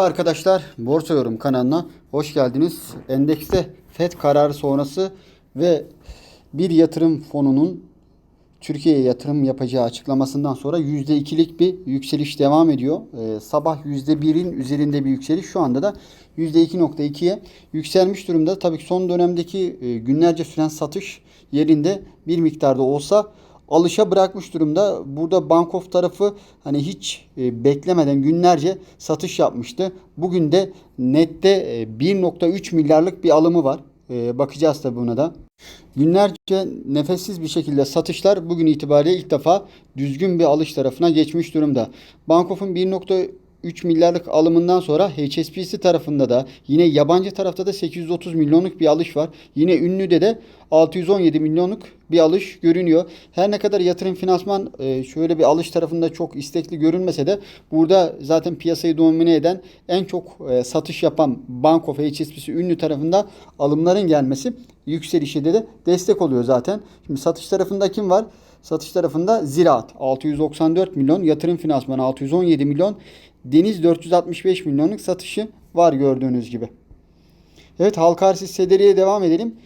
Arkadaşlar Borsa Yorum kanalına hoş geldiniz. Endekste FED kararı sonrası ve bir yatırım fonunun Türkiye'ye yatırım yapacağı açıklamasından sonra %2'lik bir yükseliş devam ediyor. Ee, sabah %1'in üzerinde bir yükseliş şu anda da %2.2'ye yükselmiş durumda. Tabii ki son dönemdeki e, günlerce süren satış yerinde bir miktarda olsa alışa bırakmış durumda. Burada Bankof tarafı hani hiç e, beklemeden günlerce satış yapmıştı. Bugün de nette e, 1.3 milyarlık bir alımı var. E, bakacağız tabii buna da. Günlerce nefessiz bir şekilde satışlar bugün itibariyle ilk defa düzgün bir alış tarafına geçmiş durumda. Bankof'un 1.3 milyarlık alımından sonra HSBC tarafında da yine yabancı tarafta da 830 milyonluk bir alış var. Yine ünlüde de 617 milyonluk bir alış görünüyor. Her ne kadar yatırım finansman e, şöyle bir alış tarafında çok istekli görünmese de burada zaten piyasayı domine eden en çok e, satış yapan Bank of HSBC ünlü tarafında alımların gelmesi yükselişe de, de destek oluyor zaten. Şimdi satış tarafında kim var? Satış tarafında Ziraat 694 milyon, yatırım finansmanı 617 milyon, Deniz 465 milyonluk satışı var gördüğünüz gibi. Evet halka arz hisseleriye devam edelim.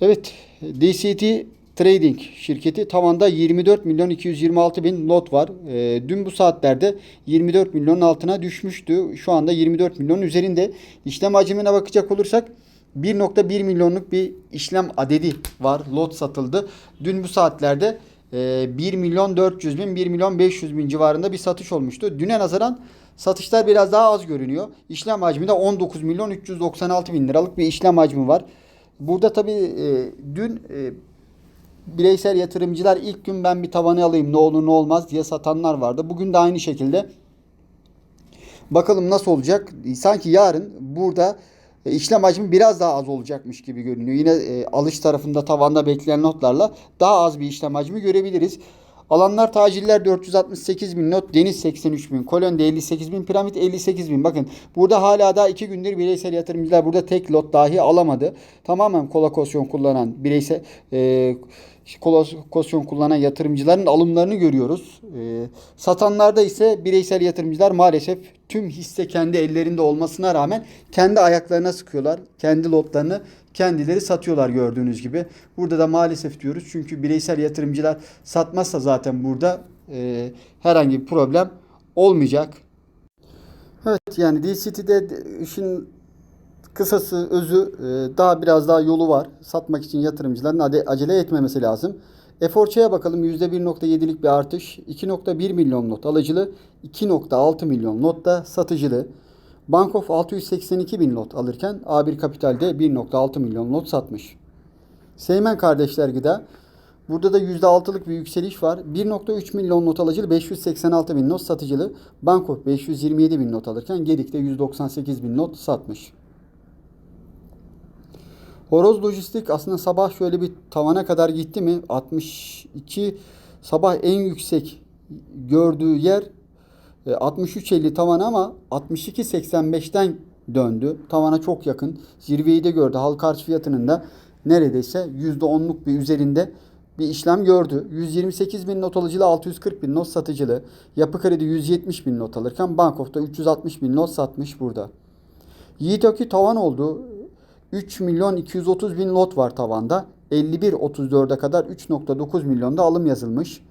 Evet DCT Trading şirketi tavanda 24 milyon 226 bin lot var. E, dün bu saatlerde 24 milyonun altına düşmüştü. Şu anda 24 milyon üzerinde. İşlem hacmine bakacak olursak 1.1 milyonluk bir işlem adedi var. Lot satıldı. Dün bu saatlerde 1 milyon 400 bin 1 milyon 500 bin civarında bir satış olmuştu. Düne nazaran satışlar biraz daha az görünüyor. İşlem hacmi de 19 milyon 396 bin liralık bir işlem hacmi var. Burada tabii e, dün e, bireysel yatırımcılar ilk gün ben bir tavanı alayım ne olur ne olmaz diye satanlar vardı. Bugün de aynı şekilde. Bakalım nasıl olacak? Sanki yarın burada işlem hacmi biraz daha az olacakmış gibi görünüyor. Yine e, alış tarafında tavanda bekleyen notlarla daha az bir işlem hacmi görebiliriz. Alanlar taciller 468 bin not, deniz 83 bin, kolonde 58 bin, piramit 58 bin. Bakın burada hala daha iki gündür bireysel yatırımcılar burada tek lot dahi alamadı. Tamamen kolokasyon kullanan bireysel e, kolokasyon kullanan yatırımcıların alımlarını görüyoruz. E, satanlarda ise bireysel yatırımcılar maalesef tüm hisse kendi ellerinde olmasına rağmen kendi ayaklarına sıkıyorlar. Kendi lotlarını kendileri satıyorlar gördüğünüz gibi. Burada da maalesef diyoruz çünkü bireysel yatırımcılar satmazsa zaten burada e, herhangi bir problem olmayacak. Evet yani DCT'de işin kısası özü e, daha biraz daha yolu var. Satmak için yatırımcıların acele etmemesi lazım. Eforça'ya bakalım %1.7'lik bir artış. 2.1 milyon not alıcılı, 2.6 milyon not da satıcılı. Bankof 682 bin lot alırken A1 Kapital'de 1.6 milyon lot satmış. Seymen Kardeşler Gıda Burada da %6'lık bir yükseliş var. 1.3 milyon not alıcılı 586 bin not satıcılı. Bankof 527 bin not alırken Gedik'te 198 bin not satmış. Horoz Lojistik aslında sabah şöyle bir tavana kadar gitti mi? 62 sabah en yüksek gördüğü yer 63.50 tavan ama 62.85'ten döndü. Tavana çok yakın. Zirveyi de gördü. Halka arz fiyatının da neredeyse %10'luk bir üzerinde bir işlem gördü. 128 bin not alıcılı 640 bin not satıcılı. Yapı Kredi 170 bin not alırken Bankof'ta 360 bin not satmış burada. Yiğit Ökü tavan oldu. 3 milyon 230 bin lot var tavanda. 51.34'e kadar 3.9 milyonda alım yazılmış.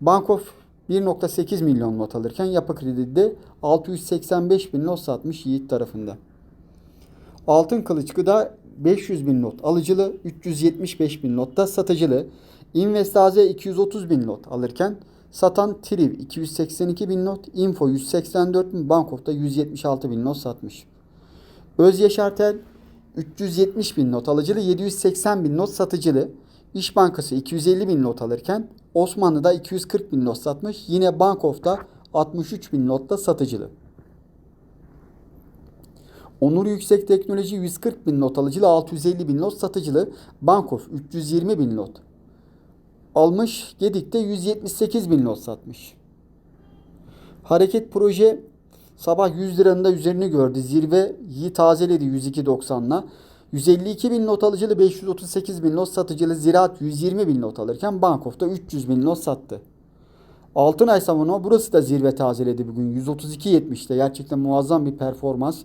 Bankof 1.8 milyon not alırken Yapı Kredi'de 685 bin not satmış Yiğit tarafında. Altın Kılıç Gıda 500 bin not alıcılı, 375 bin not da satıcılı. Investaze 230 bin not alırken satan Triv 282 bin not, Info 184 bin, Bankof'ta 176 bin not satmış. Öz Yaşartel 370 bin not alıcılı, 780 bin not satıcılı. İş Bankası 250 bin not alırken Osmanlı'da 240 bin not satmış. Yine Bankof'ta 63 bin notta satıcılı. Onur Yüksek Teknoloji 140 bin not alıcılı 650 bin not satıcılı. Bankof 320 bin not almış. Gedik'te 178 bin not satmış. Hareket proje sabah 100 liranın da üzerini gördü. Zirveyi tazeledi 102.90'la. 152 bin not alıcılı 538 bin not satıcılı Ziraat 120 bin not alırken Bankof'ta 300 bin not sattı. Altınay Savunma burası da zirve tazeledi bugün. 132.70'te gerçekten muazzam bir performans.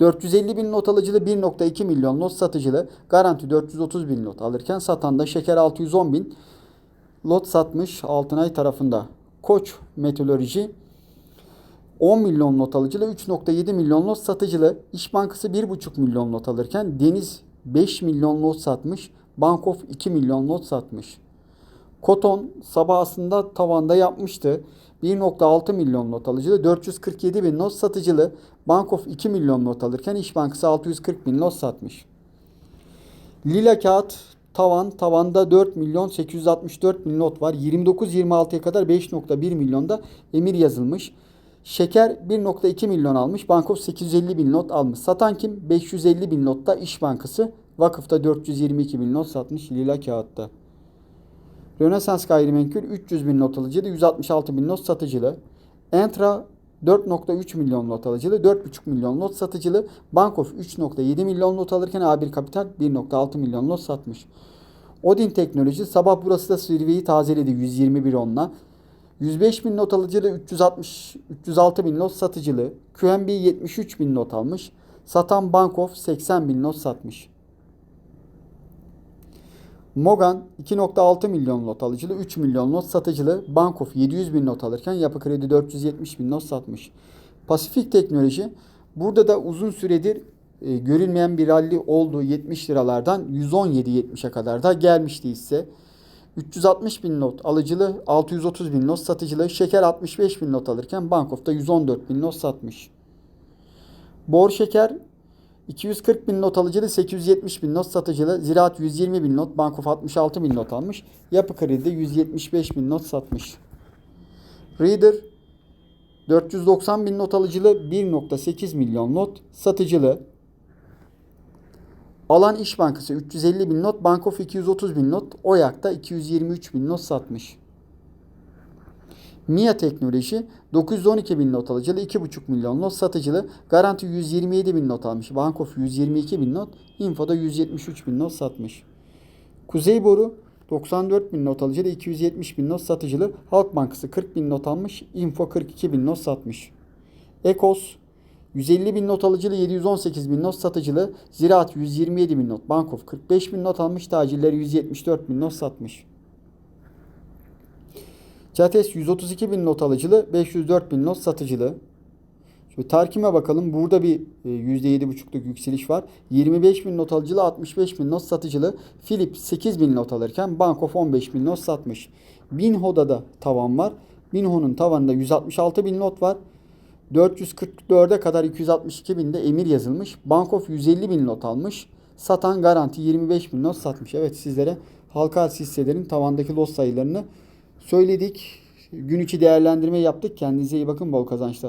450 bin not alıcılı 1.2 milyon not satıcılı garanti 430 bin not alırken satan da şeker 610 bin lot satmış Altınay tarafında. Koç Meteoroloji 10 milyon not alıcılı 3.7 milyon not satıcılı. İş Bankası 1.5 milyon not alırken Deniz 5 milyon not satmış. Bankof 2 milyon not satmış. Koton sabah aslında tavanda yapmıştı. 1.6 milyon not alıcılı, 447 bin not satıcılı. Bankof 2 milyon not alırken İş Bankası 640 bin not satmış. Lila kağıt tavan tavanda 4 milyon 864 bin not var. 29-26'ya kadar 5.1 milyonda emir yazılmış. Şeker 1.2 milyon almış. Bankof 850 bin not almış. Satan kim? 550 bin notta İş Bankası. Vakıfta 422 bin not satmış lila kağıtta. Rönesans gayrimenkul 300 bin not alıcılı, 166 bin not satıcılı. Entra 4.3 milyon not alıcılı, 4.5 milyon not satıcılı. Bankof 3.7 milyon not alırken A1 Kapital 1.6 milyon not satmış. Odin Teknoloji sabah burası da zirveyi tazeledi 121 onla. 105 bin not alıcılı, 360 306 bin not satıcılı. QNB 73 bin not almış. Satan Bankof 80 bin not satmış. Mogan 2.6 milyon not alıcılı, 3 milyon not satıcılı. Bankof 700 bin not alırken Yapı Kredi 470 bin not satmış. Pasifik Teknoloji burada da uzun süredir e, görülmeyen bir rally olduğu 70 liralardan 117.70'e kadar da gelmişti ise 360 bin not alıcılı, 630 bin not satıcılı. Şeker 65 bin not alırken Bankof'ta 114 bin not satmış. Bor Şeker 240 bin not alıcılı, 870 bin not satıcılı. Ziraat 120 bin not, Bankof 66 bin not almış. Yapı Kredi 175 bin not satmış. Reader 490 bin not alıcılı, 1.8 milyon not satıcılı. Alan İş Bankası 350 bin not, Bankof 230 bin not, Oyak'ta 223 bin not satmış. MIA Teknoloji 912 bin not alıcılı, 2,5 milyon not satıcılı, Garanti 127 bin not almış, Bankof 122 bin not, Info'da 173 bin not satmış. Kuzey Boru 94 bin not alıcılı, 270 bin not satıcılı, Halk Bankası 40 bin not almış, Info 42 bin not satmış. Ekos 150 bin not alıcılı, 718 bin not satıcılı, Ziraat 127 bin not, Bankof 45 bin not almış, tacirleri 174 bin not satmış. Cates 132 bin not alıcılı, 504 bin not satıcılı. Şöyle Tarkim'e bakalım. Burada bir e, %7,5'luk yükseliş var. 25 bin not alıcılı, 65 bin not satıcılı. Philip 8 bin not alırken Bankof 15 bin not satmış. Binho'da da tavan var. Binho'nun tavanında 166 bin not var. 444'e kadar 262 binde emir yazılmış. Bankof 150 bin not almış. Satan garanti 25 bin not satmış. Evet sizlere halka hisselerin tavandaki lot sayılarını söyledik. Gün içi değerlendirme yaptık. Kendinize iyi bakın. Bol kazançlar.